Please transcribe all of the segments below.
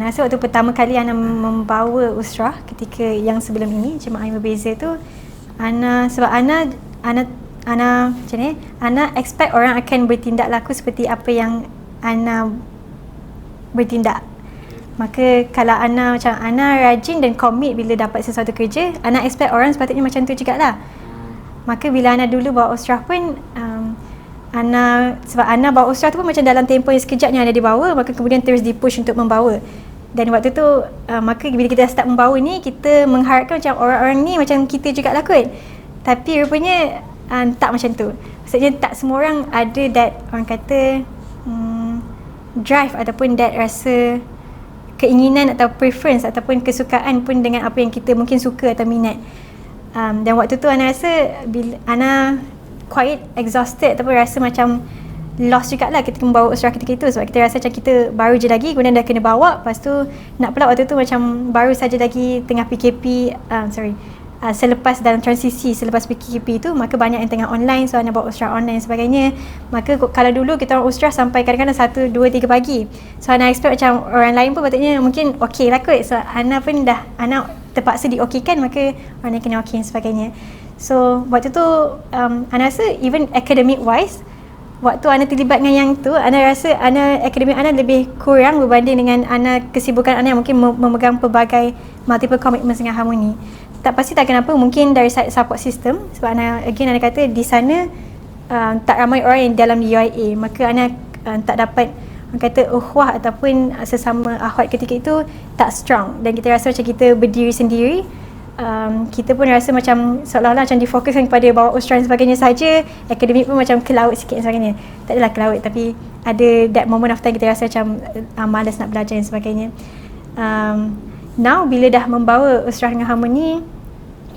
Ana rasa waktu pertama kali Ana membawa usrah ketika yang sebelum ini jemaah yang berbeza tu Ana sebab Ana Ana Ana macam ni Ana expect orang akan bertindak laku seperti apa yang Ana bertindak. Maka kalau Ana macam Ana rajin dan komit bila dapat sesuatu kerja Ana expect orang sepatutnya macam tu jugalah Maka bila Ana dulu bawa usrah pun um, Ana sebab Ana bawa usrah tu pun macam dalam tempoh yang sekejap yang ada dibawa maka kemudian terus dipush untuk membawa dan waktu tu uh, maka bila kita start membawa ni kita mengharapkan macam orang-orang ni macam kita juga lah kot. Tapi rupanya uh, tak macam tu. Maksudnya tak semua orang ada that orang kata um, drive ataupun that rasa keinginan atau preference ataupun kesukaan pun dengan apa yang kita mungkin suka atau minat. Um, dan waktu tu Ana rasa bila Ana quite exhausted ataupun rasa macam lost jugalah ketika membawa usrah ketika itu. Sebab kita rasa macam kita baru je lagi kemudian dah kena bawa. Lepas tu nak pula waktu tu macam baru saja lagi tengah PKP um, sorry uh, selepas dalam transisi selepas PKP itu maka banyak yang tengah online so anda bawa usrah online sebagainya. Maka kalau dulu kita orang usrah sampai kadang-kadang 1, 2, 3 pagi. So anda expect macam orang lain pun patutnya mungkin okey lah kot. So Ana pun dah Ana terpaksa diokeykan maka orang lain kena okey dan sebagainya. So waktu tu um, Ana rasa even academic wise Waktu Ana terlibat dengan yang tu Ana rasa Ana akademik Ana lebih kurang berbanding dengan Ana kesibukan Ana yang mungkin memegang pelbagai multiple commitments dengan harmoni. Tak pasti tak kenapa mungkin dari side support system Sebab Ana again Ana kata di sana um, Tak ramai orang yang dalam UIA Maka Ana um, tak dapat kata uhwah ataupun sesama ahwat ketika itu tak strong. Dan kita rasa macam kita berdiri sendiri um, kita pun rasa macam seolah-olah macam difokuskan kepada bawa Australia dan sebagainya saja akademik pun macam ke laut sikit dan sebagainya. Tak adalah ke laut tapi ada that moment of time kita rasa macam uh, malas nak belajar dan sebagainya. Um, now bila dah membawa Australia dengan harmoni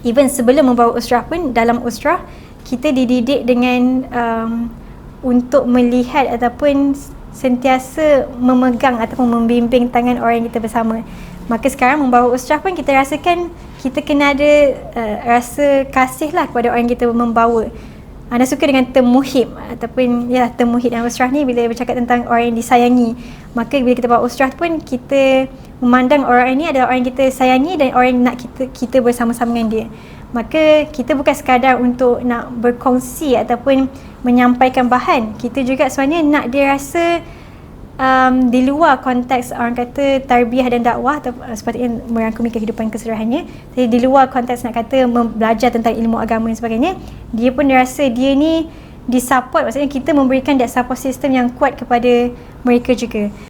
even sebelum membawa Australia pun dalam Australia kita dididik dengan um, untuk melihat ataupun sentiasa memegang ataupun membimbing tangan orang yang kita bersama maka sekarang membawa Australia pun kita rasakan kita kena ada uh, rasa kasih lah kepada orang yang kita membawa. Anda suka dengan term muhib ataupun ya term muhib dalam usrah ni bila bercakap tentang orang yang disayangi. Maka bila kita bawa usrah pun kita memandang orang ini adalah orang yang kita sayangi dan orang yang nak kita kita bersama-sama dengan dia. Maka kita bukan sekadar untuk nak berkongsi ataupun menyampaikan bahan. Kita juga sebenarnya nak dia rasa um, di luar konteks orang kata tarbiyah dan dakwah atau uh, sepatutnya merangkumi kehidupan keseluruhannya jadi di luar konteks nak kata belajar tentang ilmu agama dan sebagainya dia pun rasa dia ni disupport maksudnya kita memberikan that support system yang kuat kepada mereka juga